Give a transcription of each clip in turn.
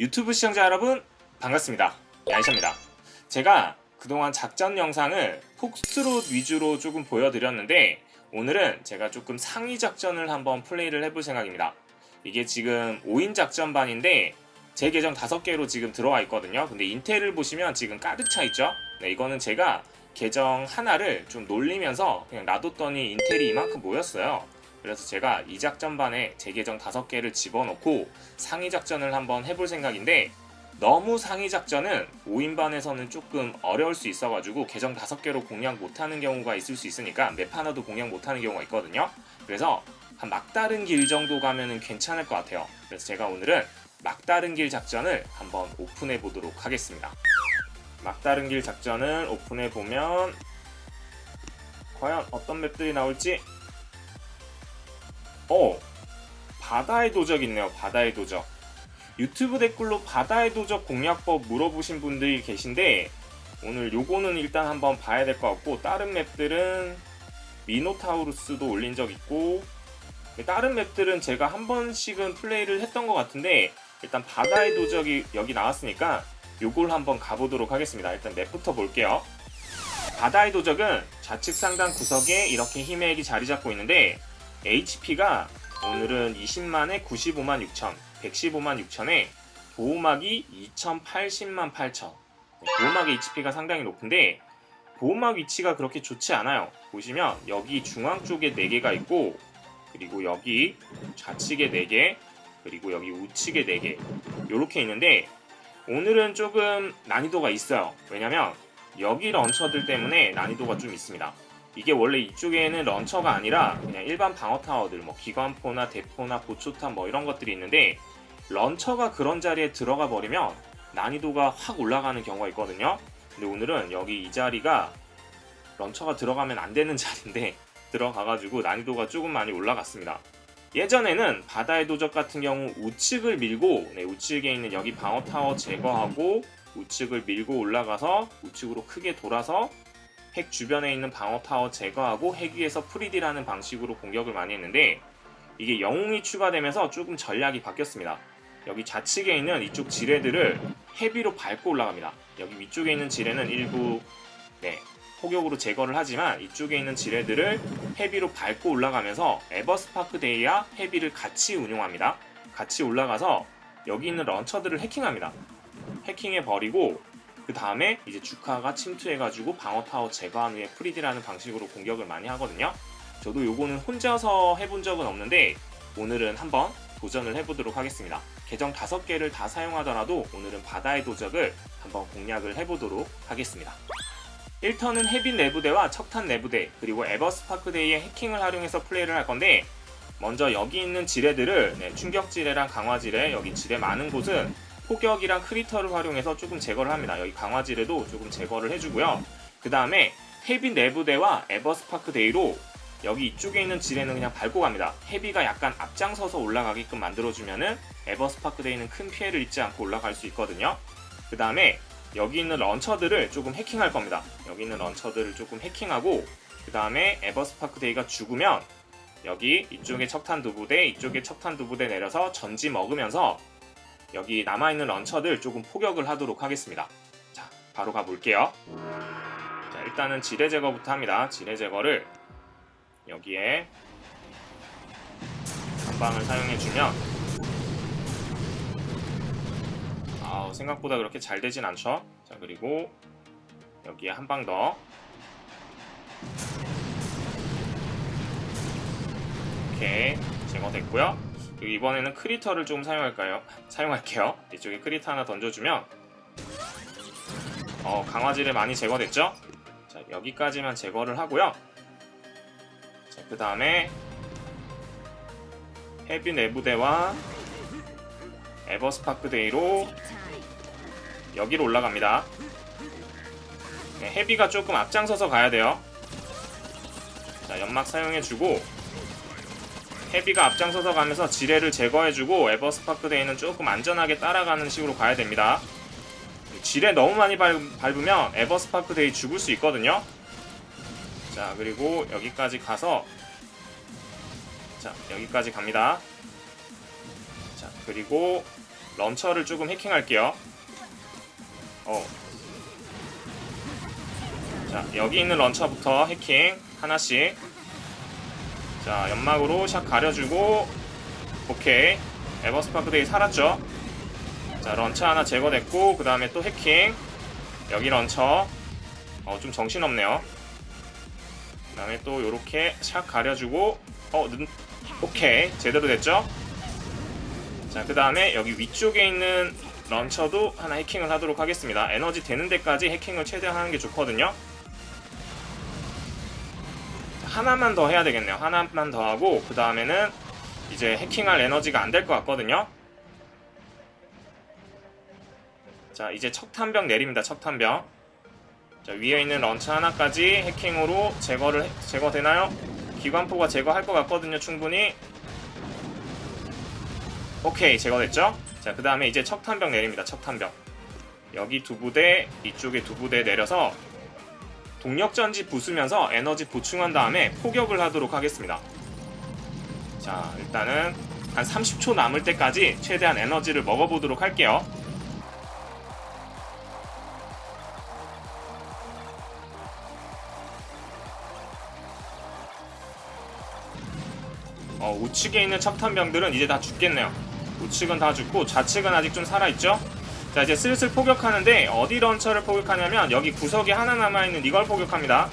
유튜브 시청자 여러분 반갑습니다. 야이샤입니다. 제가 그동안 작전 영상을 폭스트롯 위주로 조금 보여드렸는데 오늘은 제가 조금 상위 작전을 한번 플레이를 해볼 생각입니다. 이게 지금 5인 작전반인데 제 계정 5개로 지금 들어와 있거든요. 근데 인텔을 보시면 지금 가득 차 있죠? 네, 이거는 제가 계정 하나를 좀 놀리면서 그냥 놔뒀더니 인텔이 이만큼 모였어요. 그래서 제가 이 작전반에 제 계정 5개를 집어넣고 상위 작전을 한번 해볼 생각인데 너무 상위 작전은 5인반에서는 조금 어려울 수 있어가지고 계정 5개로 공략 못하는 경우가 있을 수 있으니까 맵 하나도 공략 못하는 경우가 있거든요. 그래서 한 막다른 길 정도 가면은 괜찮을 것 같아요. 그래서 제가 오늘은 막다른 길 작전을 한번 오픈해 보도록 하겠습니다. 막다른 길 작전을 오픈해 보면 과연 어떤 맵들이 나올지 어 바다의 도적 있네요. 바다의 도적. 유튜브 댓글로 바다의 도적 공략법 물어보신 분들이 계신데 오늘 요거는 일단 한번 봐야 될 것 같고 다른 맵들은 미노타우루스도 올린 적 있고 다른 맵들은 제가 한 번씩은 플레이를 했던 것 같은데 일단 바다의 도적이 여기 나왔으니까 요걸 한번 가보도록 하겠습니다. 일단 맵부터 볼게요. 바다의 도적은 좌측 상단 구석에 이렇게 힘의 액이 자리 잡고 있는데 HP가 오늘은 20만에 95만 6천, 115만 6천에 보호막이 2080만 8천. 보호막 HP가 상당히 높은데 보호막 위치가 그렇게 좋지 않아요. 보시면 여기 중앙 쪽에 4개가 있고 그리고 여기 좌측에 4개 그리고 여기 우측에 4개 이렇게 있는데 오늘은 조금 난이도가 있어요. 왜냐면 여기 런처들 때문에 난이도가 좀 있습니다. 이게 원래 이쪽에는 런처가 아니라 그냥 일반 방어 타워들 뭐 기관포나 대포나 보초탄 뭐 이런 것들이 있는데 런처가 그런 자리에 들어가 버리면 난이도가 확 올라가는 경우가 있거든요. 근데 오늘은 여기 이 자리가 런처가 들어가면 안 되는 자리인데 들어가가지고 난이도가 조금 많이 올라갔습니다. 예전에는 바다의 도적 같은 경우 우측을 밀고 네, 우측에 있는 여기 방어 타워 제거하고 우측을 밀고 올라가서 우측으로 크게 돌아서 핵 주변에 있는 방어 타워 제거하고 핵 위에서 프리디라는 방식으로 공격을 많이 했는데 이게 영웅이 추가되면서 조금 전략이 바뀌었습니다. 여기 좌측에 있는 이쪽 지뢰들을 헤비로 밟고 올라갑니다. 여기 위쪽에 있는 지뢰는 일부 네, 포격으로 제거를 하지만 이쪽에 있는 지뢰들을 헤비로 밟고 올라가면서 에버스파크 데이와 헤비를 같이 운용합니다. 같이 올라가서 여기 있는 런처들을 해킹합니다. 해킹해 버리고 그 다음에 이제 주카가 침투해가지고 방어 타워 제거한 후에 프리디라는 방식으로 공격을 많이 하거든요. 저도 요거는 혼자서 해본 적은 없는데 오늘은 한번 도전을 해보도록 하겠습니다. 계정 5개를 다 사용하더라도 오늘은 바다의 도적을 한번 공략을 해보도록 하겠습니다. 1턴은 헤빈 내부대와 척탄 내부대 그리고 에버스파크데이의 해킹을 활용해서 플레이를 할 건데 먼저 여기 있는 지뢰들을 네, 충격 지뢰랑 강화 지뢰 여기 지뢰 많은 곳은 포격이랑 크리터를 활용해서 조금 제거를 합니다. 여기 강화 지뢰도 조금 제거를 해주고요. 그 다음에 헤비 내부대와 에버스파크 데이로 여기 이쪽에 있는 지뢰는 그냥 밟고 갑니다. 헤비가 약간 앞장서서 올라가게끔 만들어주면은 에버스파크 데이는 큰 피해를 입지 않고 올라갈 수 있거든요. 그 다음에 여기 있는 런처들을 조금 해킹할 겁니다. 여기 있는 런처들을 조금 해킹하고 그 다음에 에버스파크 데이가 죽으면 여기 이쪽에 척탄 두 부대, 이쪽에 척탄 두 부대 내려서 전지 먹으면서 여기 남아있는 런처들 조금 포격을 하도록 하겠습니다. 자, 바로 가볼게요. 자, 일단은 지뢰 제거부터 합니다. 지뢰 제거를 여기에 한 방을 사용해주면 아우 생각보다 그렇게 잘 되진 않죠. 자 그리고 여기에 한 방 더. 오케이 제거됐고요. 그리고 이번에는 크리터를 좀 사용할까요? 사용할게요. 이쪽에 크리터 하나 던져주면 어 강화질에 많이 제거됐죠? 자 여기까지만 제거를 하고요. 자, 그 다음에 헤비 내부대와 에버스파크데이로 여기로 올라갑니다. 네, 헤비가 조금 앞장서서 가야 돼요. 자, 연막 사용해주고 헤비가 앞장서서 가면서 지뢰를 제거해주고 에버스파크 데이는 조금 안전하게 따라가는 식으로 가야 됩니다. 지뢰 너무 많이 밟, 밟으면 에버스파크 데이 죽을 수 있거든요. 자 그리고 여기까지 가서 자 여기까지 갑니다 자 그리고 런처를 조금 해킹할게요. 어. 자, 여기 있는 런처부터 해킹 하나씩. 자, 연막으로 샥 가려주고 오케이. 에버스파크데이 살았죠? 자, 런처 하나 제거됐고 그 다음에 또 해킹. 여기 런처. 어, 좀 정신없네요. 그 다음에 또 요렇게 샥 가려주고 어, 눈, 오케이. 제대로 됐죠? 자, 그 다음에 여기 위쪽에 있는 런처도 하나 해킹을 하도록 하겠습니다. 에너지 되는 데까지 해킹을 최대한 하는 게 좋거든요. 자, 하나만 더 해야 되겠네요. 하나만 더 하고 그 다음에는 이제 해킹할 에너지가 안 될 것 같거든요. 자, 이제 척탄병 내립니다. 척탄병. 자, 위에 있는 런처 하나까지 해킹으로 제거를 해- 제거되나요? 기관포가 제거할 것 같거든요. 충분히. 오케이 제거됐죠? 자 그 다음에 이제 척탄병 내립니다 척탄병 여기 두 부대 이쪽에 두 부대 내려서 동력전지 부수면서 에너지 보충한 다음에 포격을 하도록 하겠습니다 자 일단은 한 30초 남을 때까지 최대한 에너지를 먹어보도록 할게요 어, 우측에 있는 척탄병들은 이제 다 죽겠네요. 우측은 다 죽고 좌측은 아직 좀 살아있죠? 자 이제 슬슬 포격하는데 어디 런처를 포격하냐면 여기 구석에 하나 남아있는 이걸 포격합니다.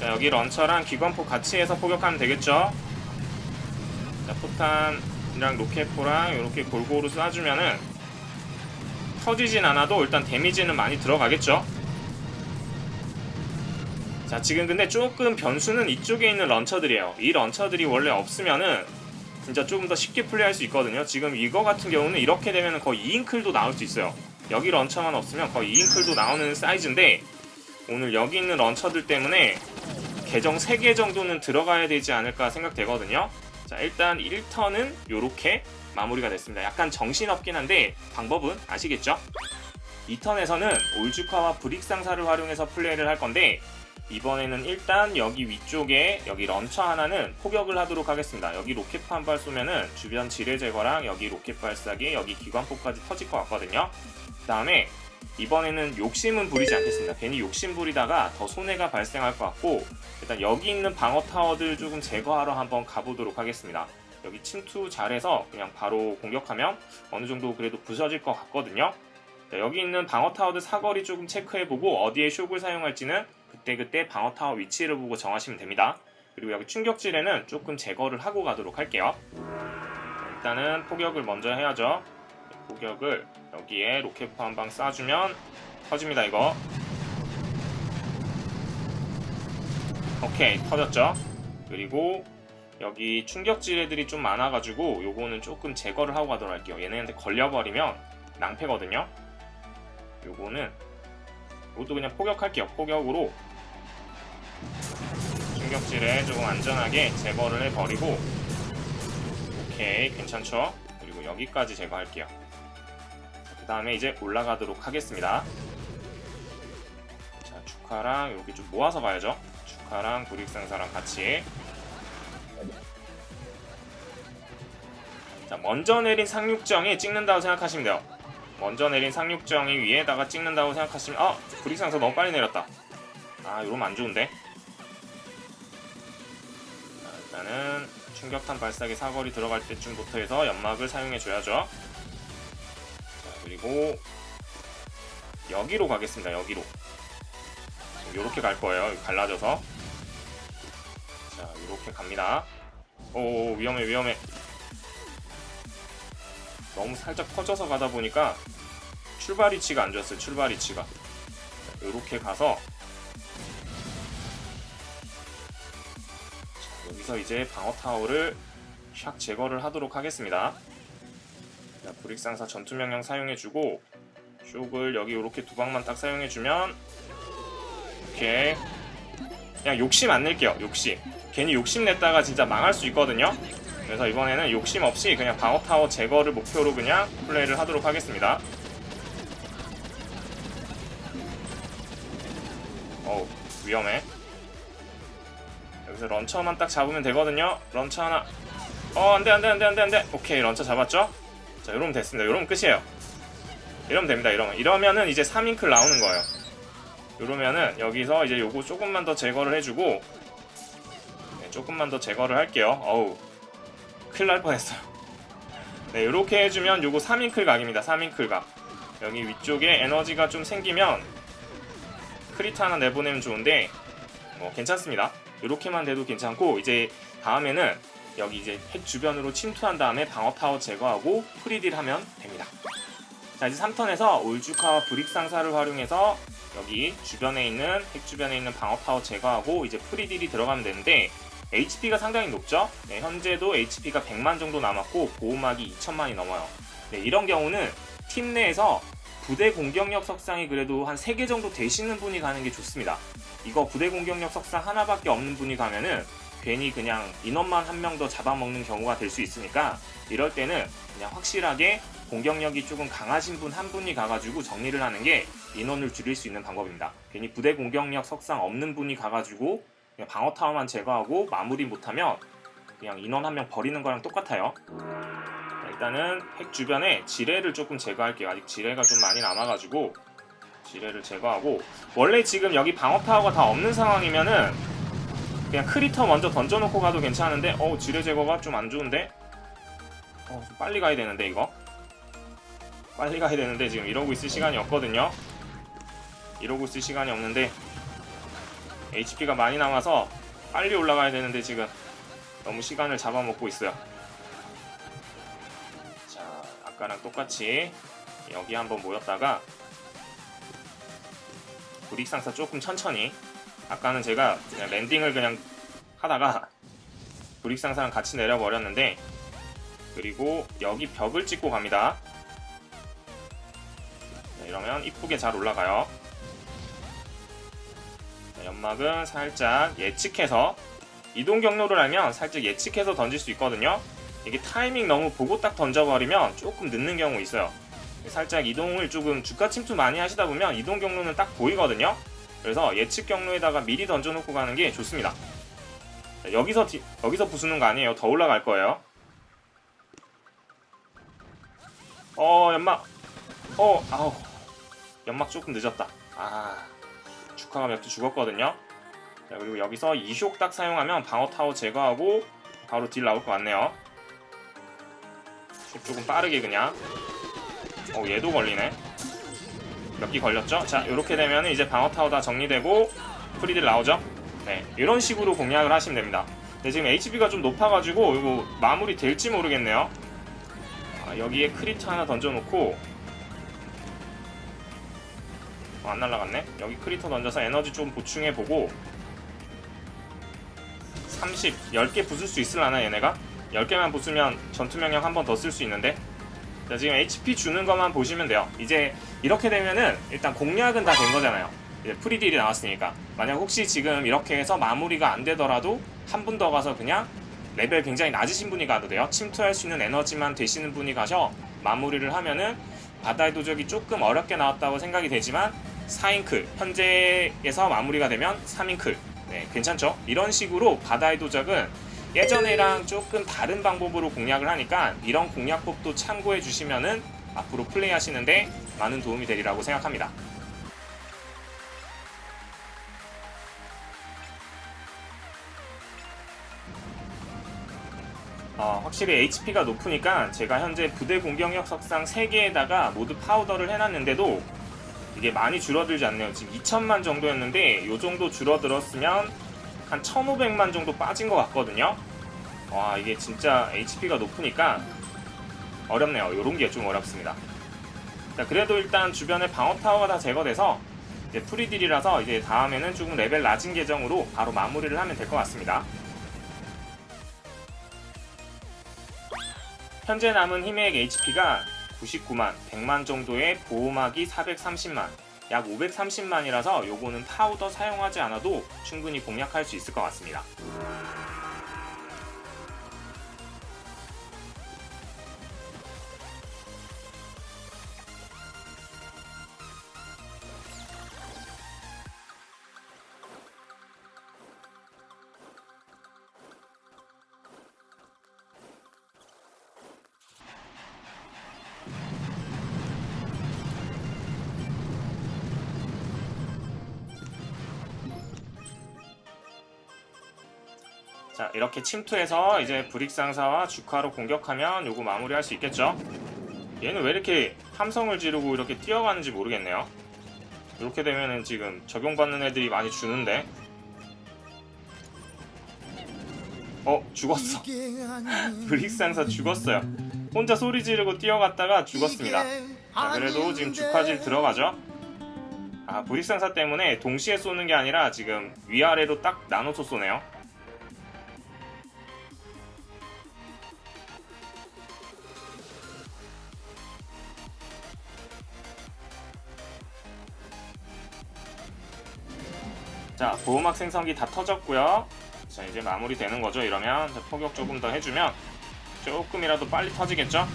자 여기 런처랑 기관포 같이 해서 포격하면 되겠죠? 자 포탄이랑 로켓포랑 이렇게 골고루 쏴주면은 터지진 않아도 일단 데미지는 많이 들어가겠죠? 자 지금 근데 조금 변수는 이쪽에 있는 런처들이에요 이 런처들이 원래 없으면은 진짜 조금 더 쉽게 플레이할 수 있거든요. 지금 이거 같은 경우는 이렇게 되면 거의 2인클도 나올 수 있어요. 여기 런처만 없으면 거의 2인클도 나오는 사이즈인데 오늘 여기 있는 런처들 때문에 계정 3개 정도는 들어가야 되지 않을까 생각되거든요. 자 일단 1턴은 요렇게 마무리가 됐습니다. 약간 정신없긴 한데 방법은 아시겠죠? 2턴에서는 올주카와 브릭상사를 활용해서 플레이를 할 건데 이번에는 일단 여기 위쪽에 여기 런처 하나는 포격을 하도록 하겠습니다. 여기 로켓 한발 쏘면은 주변 지뢰 제거랑 여기 로켓 발사기 여기 기관포까지 터질 것 같거든요. 그 다음에 이번에는 욕심은 부리지 않겠습니다. 괜히 욕심 부리다가 더 손해가 발생할 것 같고 일단 여기 있는 방어 타워들 조금 제거하러 한번 가보도록 하겠습니다. 여기 침투 잘해서 그냥 바로 공격하면 어느 정도 그래도 부서질 것 같거든요. 자, 여기 있는 방어 타워들 사거리 조금 체크해보고 어디에 쇽을 사용할지는 그때그때 방어 타워 위치를 보고 정하시면 됩니다. 그리고 여기 충격질에는 조금 제거를 하고 가도록 할게요. 일단은 포격을 먼저 해야죠. 포격을 여기에 로켓포 한 방 쏴주면 터집니다 이거. 오케이 터졌죠. 그리고 여기 충격질 애들이 좀 많아가지고 요거는 조금 제거를 하고 가도록 할게요. 얘네한테 걸려버리면 낭패거든요. 요거는 이것도 그냥 포격할게요. 포격으로 충격질에 조금 안전하게 제거를 해버리고 오케이 괜찮죠? 그리고 여기까지 제거할게요. 그 다음에 이제 올라가도록 하겠습니다. 자 축하랑 이렇게 좀 모아서 가야죠. 축하랑 구릭상사랑 같이 자 먼저 내린 상륙정이 찍는다고 생각하시면 돼요. 먼저 내린 상륙정이 위에다가 찍는다고 생각하시면 아 브릭상사 너무 빨리 내렸다. 아 이러면 안 좋은데? 자, 일단은 충격탄 발사기 사거리 들어갈 때쯤부터 해서 연막을 사용해 줘야죠. 자 그리고 여기로 가겠습니다 여기로. 이렇게 갈 거예요 갈라져서. 자 이렇게 갑니다. 오 위험해 위험해 너무 살짝 퍼져서 가다 보니까 출발 위치가 안 좋았어요. 출발 위치가. 이렇게 가서 자, 여기서 이제 방어 타워를 샥 제거를 하도록 하겠습니다. 자, 브릭상사 전투 명령 사용해주고 쇽을 여기 이렇게 두 방만 딱 사용해주면 오케이 그냥 욕심 안 낼게요. 욕심. 괜히 욕심 냈다가 진짜 망할 수 있거든요. 그래서 이번에는 욕심 없이 그냥 방어 타워 제거를 목표로 그냥 플레이를 하도록 하겠습니다. 어우 위험해. 여기서 런처만 딱 잡으면 되거든요. 런처 하나. 어 안돼 안돼 안돼 안돼 안돼. 오케이 런처 잡았죠? 자, 이러면 됐습니다. 이러면 끝이에요. 이러면 됩니다. 이러면 이러면은 이제 3잉클 나오는 거예요. 이러면은 여기서 이제 요거 조금만 더 제거를 해주고 네, 조금만 더 제거를 할게요. 어우 큰일 날 뻔했어요. 네, 이렇게 해주면 요거 3잉클 각입니다. 3잉클 각. 여기 위쪽에 에너지가 좀 생기면 크리트 하나 내보내면 좋은데 뭐 괜찮습니다. 이렇게만 돼도 괜찮고 이제 다음에는 여기 이제 핵 주변으로 침투한 다음에 방어 타워 제거하고 프리딜 하면 됩니다. 자 이제 3턴에서 올주카와 브릭 상사를 활용해서 여기 주변에 있는 핵 주변에 있는 방어 타워 제거하고 이제 프리딜이 들어가면 되는데 HP가 상당히 높죠. 네, 현재도 HP가 100만 정도 남았고 보호막이 2천만이 넘어요. 네, 이런 경우는 팀 내에서 부대 공격력 석상이 그래도 한 3개 정도 되시는 분이 가는 게 좋습니다. 이거 부대 공격력 석상 하나밖에 없는 분이 가면은 괜히 그냥 인원만 한 명 더 잡아먹는 경우가 될 수 있으니까 이럴 때는 그냥 확실하게 공격력이 조금 강하신 분 한 분이 가가지고 정리를 하는 게 인원을 줄일 수 있는 방법입니다. 괜히 부대 공격력 석상 없는 분이 가가지고 그냥 방어 타워만 제거하고 마무리 못하면 그냥 인원 한 명 버리는 거랑 똑같아요. 자, 일단은 핵 주변에 지뢰를 조금 제거할게요. 아직 지뢰가 좀 많이 남아가지고 지뢰를 제거하고 원래 지금 여기 방어 타워가 다 없는 상황이면은 그냥 크리터 먼저 던져놓고 가도 괜찮은데 어우 지뢰 제거가 좀 안 좋은데 어, 좀 빨리 가야 되는데 이거 빨리 가야 되는데 지금 이러고 있을 시간이 없거든요 이러고 있을 시간이 없는데 HP가 많이 남아서 빨리 올라가야 되는데 지금 너무 시간을 잡아먹고 있어요. 자 아까랑 똑같이 여기 한번 모였다가 불익상사 조금 천천히. 아까는 제가 그냥 랜딩을 그냥 하다가 불익상사랑 같이 내려버렸는데 그리고 여기 벽을 찍고 갑니다. 네, 이러면 이쁘게 잘 올라가요. 네, 연막은 살짝 예측해서 이동 경로를 알면 살짝 예측해서 던질 수 있거든요 이게 타이밍 너무 보고 딱 던져버리면 조금 늦는 경우 있어요 살짝 이동을 조금 주가 침투 많이 하시다 보면 이동 경로는 딱 보이거든요 그래서 예측 경로에다가 미리 던져놓고 가는 게 좋습니다. 자, 여기서 디- 여기서 부수는 거 아니에요. 더 올라갈 거예요. 어 연막. 어 아우 연막 조금 늦었다. 아 축하가 몇 개 죽었거든요. 자 그리고 여기서 이쇼 딱 사용하면 방어 타워 제거하고 바로 딜 나올 것 같네요. 숍 조금 빠르게 그냥. 어 얘도 걸리네. 몇 개 걸렸죠? 자, 이렇게 되면 이제 방어 타워 다 정리되고 프리딜 나오죠? 네, 이런 식으로 공략을 하시면 됩니다. 근데 지금 HP가 좀 높아가지고 이거 마무리 될지 모르겠네요. 아, 여기에 크리트 하나 던져놓고 어, 안 날라갔네. 여기 크리터 던져서 에너지 좀 보충해보고 30, 10개 부술 수 있을라나 얘네가? 10개만 부수면 전투 명령 한 번 더 쓸 수 있는데 자, 지금 HP 주는 것만 보시면 돼요. 이제 이렇게 되면은 일단 공략은 다 된 거잖아요. 이제 프리딜이 나왔으니까. 만약 혹시 지금 이렇게 해서 마무리가 안 되더라도 한 분 더 가서 그냥 레벨 굉장히 낮으신 분이 가도 돼요. 침투할 수 있는 에너지만 되시는 분이 가서 마무리를 하면은 바다의 도적이 조금 어렵게 나왔다고 생각이 되지만 4잉클 현재에서 마무리가 되면 3잉클 네, 괜찮죠? 이런 식으로 바다의 도적은 예전에랑 조금 다른 방법으로 공략을 하니까 이런 공략법도 참고해 주시면은 앞으로 플레이 하시는데 많은 도움이 되리라고 생각합니다. 어, 확실히 HP가 높으니까 제가 현재 부대 공격력 석상 3개에다가 모두 파우더를 해놨는데도 이게 많이 줄어들지 않네요. 지금 2천만 정도였는데 이 정도 줄어들었으면 한 1,500만 정도 빠진 것 같거든요. 와 이게 진짜 HP가 높으니까 어렵네요. 이런 게 좀 어렵습니다. 자 그래도 일단 주변에 방어 타워가 다 제거돼서 이제 프리딜이라서 이제 다음에는 조금 레벨 낮은 계정으로 바로 마무리를 하면 될 것 같습니다. 현재 남은 힘의 HP가 99만, 100만 정도의 보호막이 430만, 약 530만이라서 요거는 파우더 사용하지 않아도 충분히 공략할 수 있을 것 같습니다. 자 이렇게 침투해서 이제 브릭상사와 주카로 공격하면 요거 마무리할 수 있겠죠? 얘는 왜 이렇게 함성을 지르고 이렇게 뛰어가는지 모르겠네요. 이렇게 되면은 지금 적용받는 애들이 많이 주는데. 어 죽었어. 브릭상사 죽었어요. 혼자 소리 지르고 뛰어갔다가 죽었습니다. 자 그래도 지금 주카질 들어가죠? 아 브릭상사 때문에 동시에 쏘는 게 아니라 지금 위아래로 딱 나눠서 쏘네요 자 보호막 생성기 다 터졌고요. 자 이제 마무리 되는 거죠. 이러면 자, 포격 조금 더 해주면 조금이라도 빨리 터지겠죠?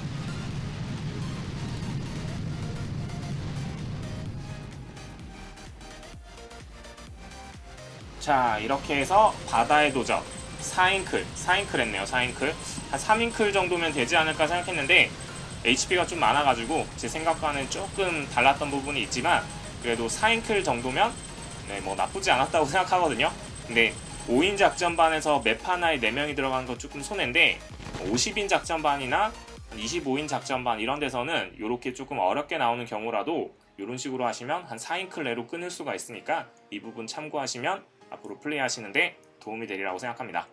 자 이렇게 해서 바다의 도적. 4인클 4인클 했네요 4인클. 한 3인클 정도면 되지 않을까 생각했는데 HP가 좀 많아가지고 제 생각과는 조금 달랐던 부분이 있지만 그래도 4인클 정도면 네, 뭐 나쁘지 않았다고 생각하거든요 근데 5인 작전반에서 맵 하나에 4명이 들어가는 건 조금 손해인데 50인 작전반이나 25인 작전반 이런 데서는 이렇게 조금 어렵게 나오는 경우라도 이런 식으로 하시면 한 4인 클레로 끊을 수가 있으니까 이 부분 참고하시면 앞으로 플레이하시는데 도움이 되리라고 생각합니다.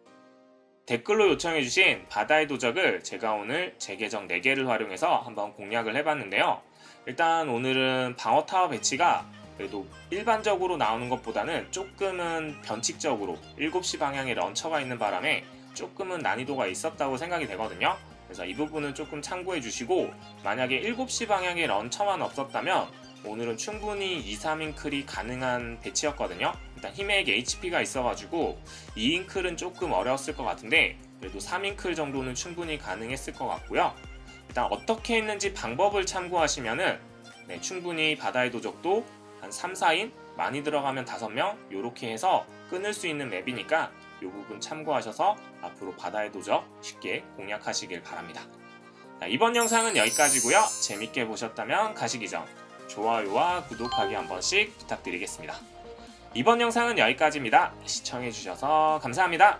댓글로 요청해주신 바다의 도적을 제가 오늘 제 계정 4개를 활용해서 한번 공략을 해봤는데요. 일단 오늘은 방어 타워 배치가 그래도 일반적으로 나오는 것보다는 조금은 변칙적으로 7시 방향에 런처가 있는 바람에 조금은 난이도가 있었다고 생각이 되거든요. 그래서 이 부분은 조금 참고해 주시고 만약에 7시 방향에 런처만 없었다면 오늘은 충분히 2, 3인클이 가능한 배치였거든요. 일단 힘액 HP가 있어가지고 2인클은 조금 어려웠을 것 같은데 그래도 3인클 정도는 충분히 가능했을 것 같고요. 일단 어떻게 했는지 방법을 참고하시면은 네, 충분히 바다의 도적도 한 3, 4인 많이 들어가면 5명 이렇게 해서 끊을 수 있는 맵이니까 이 부분 참고하셔서 앞으로 바다의 도적 쉽게 공략하시길 바랍니다. 자, 이번 영상은 여기까지고요. 재밌게 보셨다면 가시기 전 좋아요와 구독하기 한 번씩 부탁드리겠습니다. 이번 영상은 여기까지입니다. 시청해주셔서 감사합니다.